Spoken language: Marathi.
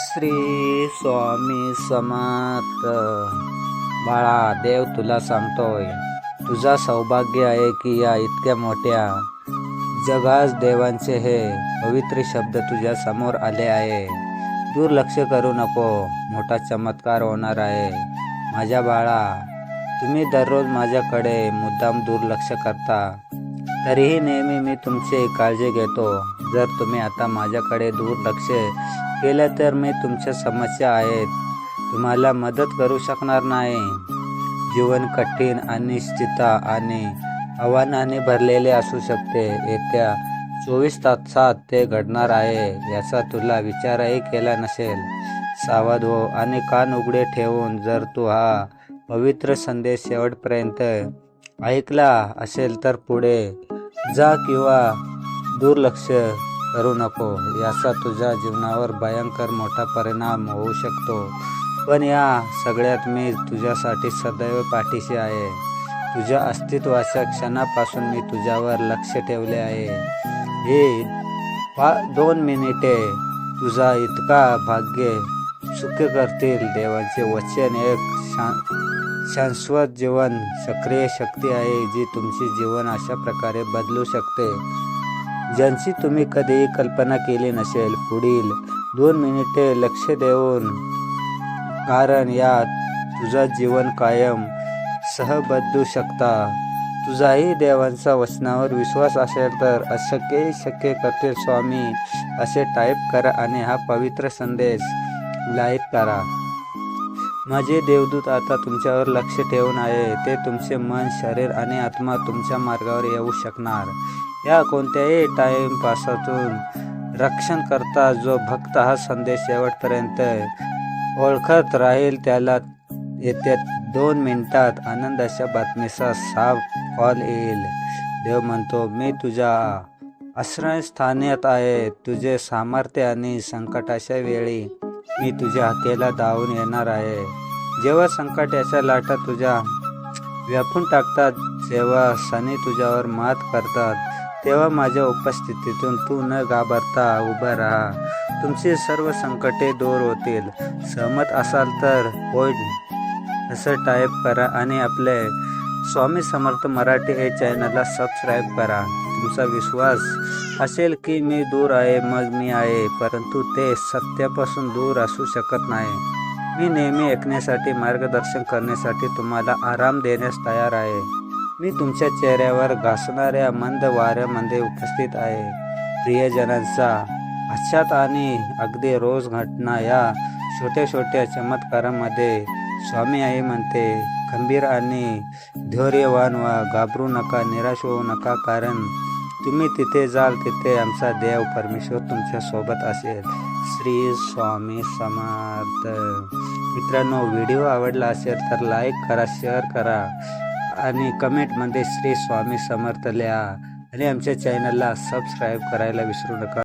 श्री स्वामी समर्थ बाळा देव तुला सांगतोय तुझा सौभाग्य आहे की या इतक्या मोठ्या जगास देवांचे हे पवित्र शब्द तुझ्या समोर आले आहे. दुर्लक्ष करू नको मोठा चमत्कार होणार आहे. माझ्या बाळा तुम्ही दररोज माझ्याकडे मुद्दाम दुर्लक्ष करता. तरीही नेहमी मी तुमची काळजी घेतो. जर तुम्ही आता माझ्याकडे दुर्लक्ष केलं तर मी तुमच्या समस्या आहेत. तुम्हाला मदत करू शकणार नाही. जीवन कठीण अनिश्चितता आणि आव्हानाने भरलेले असू शकते. येत्या चोवीस तासात ते घडणार आहे याचा तुला विचारही केला नसेल. सावध हो आणि कान उघडे ठेवून जर तू हा पवित्र संदेश शेवटपर्यंत ऐकला असेल तर पुढे जा किंवा दुर्लक्ष करू नको. याचा तुझ्या जीवनावर भयंकर मोठा परिणाम होऊ शकतो. पण या सगळ्यात मी तुझ्यासाठी सदैव पाठीशी आहे. तुझ्या अस्तित्वाच्या क्षणापासून मी तुझ्यावर लक्ष ठेवले आहे. हे पा दोन मिनिटे तुझा इतका भाग्य सुख करतील. देवाचे वचन एक शांत शाश्वत जीवन सक्रिय शक्ती आहे जी तुमचे जीवन अशा प्रकारे बदलू शकते. ज्यांची तुम्ही कधीही कल्पना केली नसेल पुढील दोन मिनिटे लक्ष देऊन. कारण यात तुझा जीवन कायम सह बदलू शकता. तुझाही देवांचा वचनावर विश्वास असेल तर अशक्य शक्य करतील स्वामी. असे टाईप करा आणि हा पवित्र संदेश लाईक करा. माझे देवदूत आता तुमच्यावर लक्ष ठेवून आहे. ते तुमचे मन शरीर आणि आत्मा तुमच्या मार्गावर येऊ शकणार. या कोणत्याही टाईमपासातून रक्षण करता जो भक्त हा संदेश शेवटपर्यंत ओळखत राहील त्याला येत्या दोन मिनिटात आनंदाच्या बातमीचा साफ कॉल येईल. देव म्हणतो मी तुझ्या आश्रयस्थानात आहे. तुझे सामर्थ्य आणि संकटाच्या वेळी मी तुझ्या हत्येला धावून येणार आहे. जेव्हा संकटाच्या लाटा तुझ्या व्यापून टाकतात जेव्हा सनी तुझ्यावर मात करतात तेव्हा माझ्या उपस्थितीतून तू न घाबरता उभा राहा. तुमची सर्व संकटे दूर होतील. सहमत असाल तर होय असं टाईप करा आणि आपले स्वामी समर्थ मराठी हे चॅनलला सबस्क्राईब करा. तुमचा विश्वास असेल की मी दूर आहे मग मी आहे परंतु ते सत्यापासून दूर असू शकत नाही. मी नेहमी ऐकण्यासाठी मार्गदर्शन करण्यासाठी तुम्हाला आराम देण्यास तयार आहे. मी तुमच्या चेहऱ्यावर घासणाऱ्या मंद वाऱ्यामध्ये उपस्थित आहे. प्रियजनांचा आच्छात आणि अगदी रोज घटना या छोट्या छोट्या चमत्कारामध्ये स्वामी आई म्हणते खंबीर आणि धैर्यवान व्हा घाबरू नका निराश होऊ नका कारण तुम्ही तिथे जाल तिथे आमचा देव परमेश्वर तुमच्यासोबत असेल. श्री स्वामी समर्थ. मित्रांनो व्हिडिओ आवडला असेल तर लाईक करा शेअर करा आणि कमेंटमध्ये श्री स्वामी समर्थ लिहा आणि आमच्या चॅनलला सबस्क्राईब करायला विसरू नका.